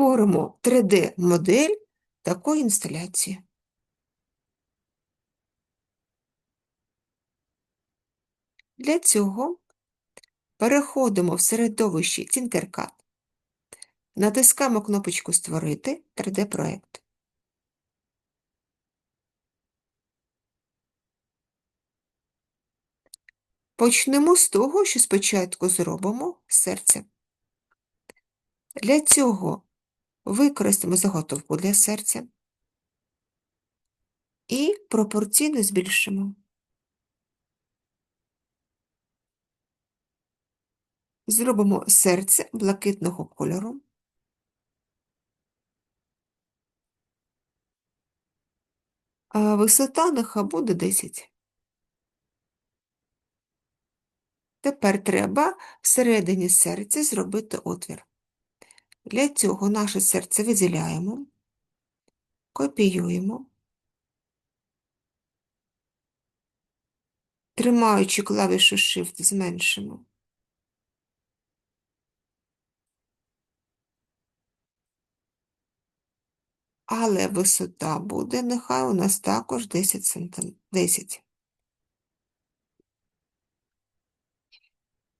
Створимо 3D-модель такої інсталяції. Для цього переходимо в середовище Tinkercad, натискаємо кнопочку Створити 3D-проект. Почнемо з того, що спочатку зробимо серце. Для цього використаємо заготовку для серця і пропорційно збільшимо. Зробимо серце блакитного кольору. А висота нехай буде 10. Тепер треба всередині серця зробити отвір. Для цього наше серце виділяємо, копіюємо, тримаючи клавішу Shift, зменшимо. Але висота буде, нехай у нас також 10 см. 10.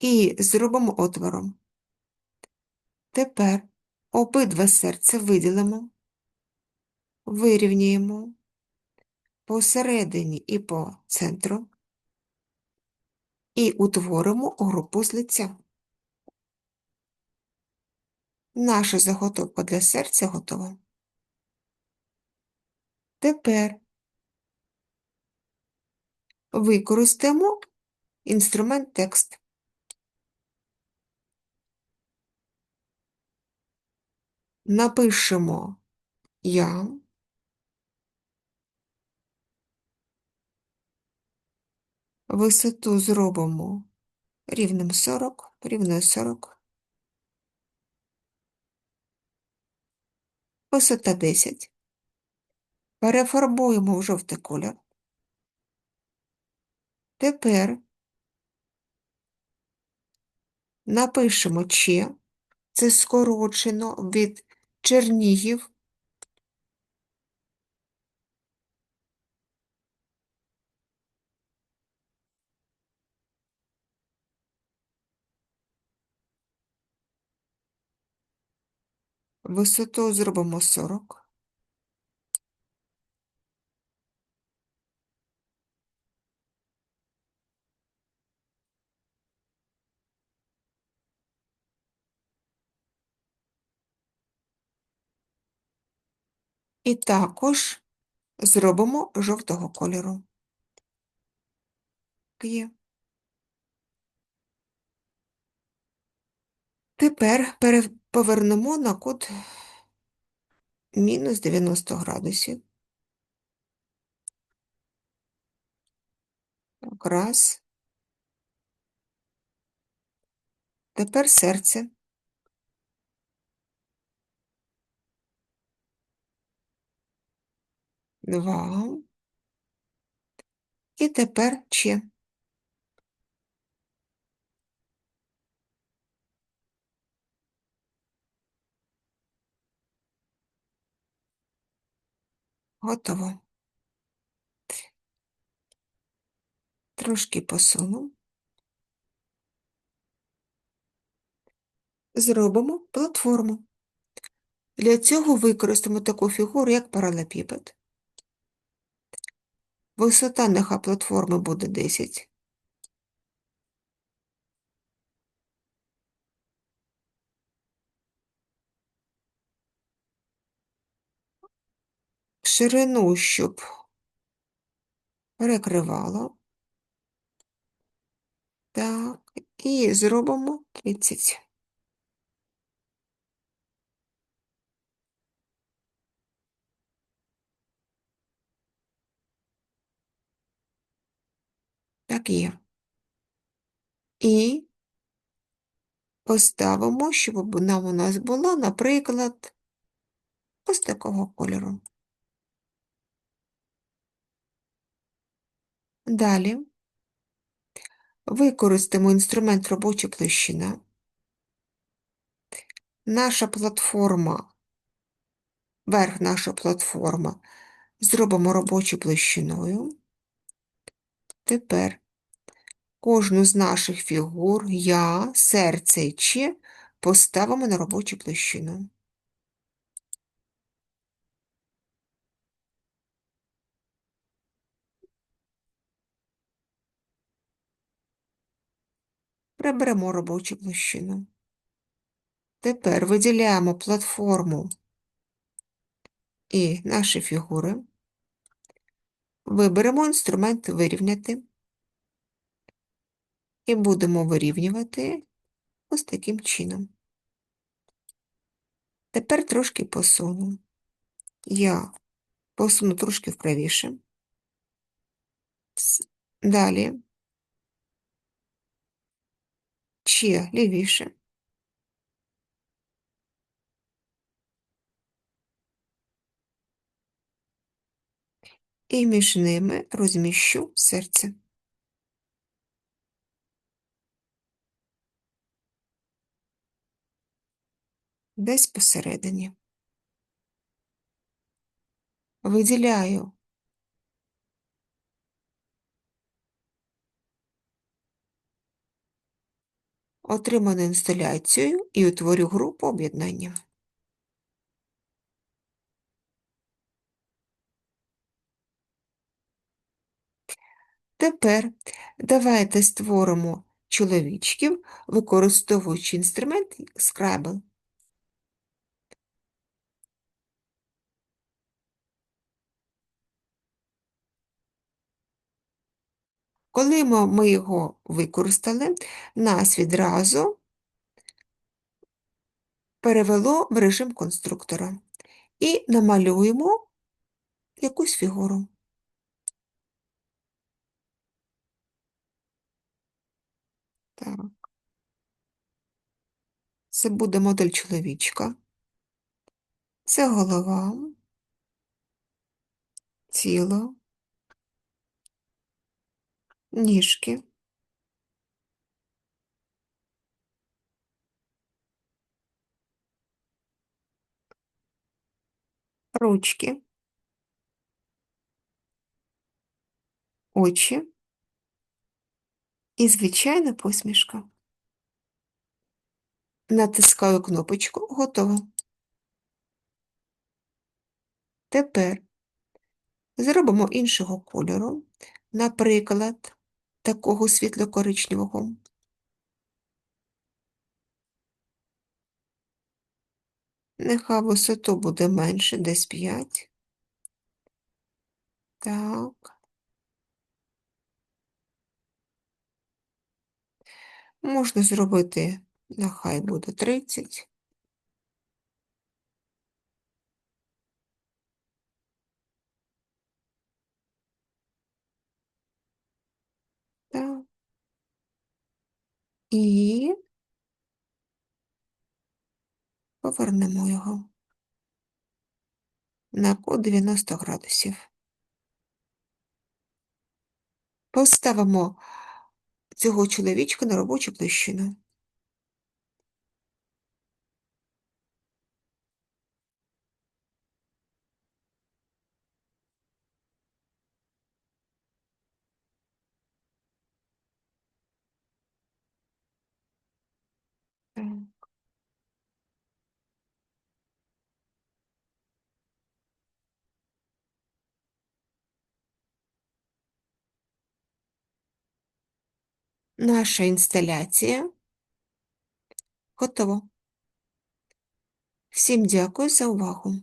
І зробимо отвором. Тепер обидва серця виділимо, вирівнюємо посередині і по центру і утворимо групу з лиця. Наша заготовка для серця готова. Тепер використаємо інструмент текст. Напишемо я. Висоту зробимо рівнем 40, рівною 40. Висота 10. Перефарбуємо в жовтий колір. Тепер напишемо Че, це скорочено від Чернігів. Висоту зробимо 40. І також зробимо жовтого кольору. Тепер повернемо на кут мінус 90 градусів. Так, раз. Тепер серце. Два. І тепер ще. Готово. Трошки посуну. Зробимо платформу. Для цього використаємо таку фігуру, як паралепіпед. Висота нехай платформи буде 10. Ширину, щоб перекривало. Так, і зробимо 30. Так. І поставимо, щоб вона у нас була, наприклад, ось такого кольору. Далі використаємо інструмент робоча площина. Наша платформа верх наша платформа зробимо робочою площиною. Тепер кожну з наших фігур я, серце і Ч поставимо на робочу площину. Приберемо робочу площину. Тепер виділяємо платформу і наші фігури. Виберемо інструмент вирівняти і будемо вирівнювати ось таким чином. Тепер трошки посуну. Я посуну трошки вправіше. Далі ще лівіше. І між ними розміщу серце. Десь посередині. Виділяю отриману інсталяцію і утворю групу об'єднання. Тепер давайте створимо чоловічків, використовуючи інструмент Scrabble. Коли ми його використали, нас відразу перевело в режим конструктора і намалюємо якусь фігуру. Так. Це буде модель чоловічка. Це голова, тіло, ніжки. Ручки, очі і звичайна посмішка. Натискаю кнопочку Готово. Тепер зробимо іншого кольору, наприклад, такого світло-коричневого. Нехай висоту буде менше, десь 5. Так. Можна зробити, нехай буде 30. Так. І повернемо його на кут 90 градусів. Поставимо цього чоловічка на робочу площину. Так. Наша інсталяція готова. Всім дякую за увагу!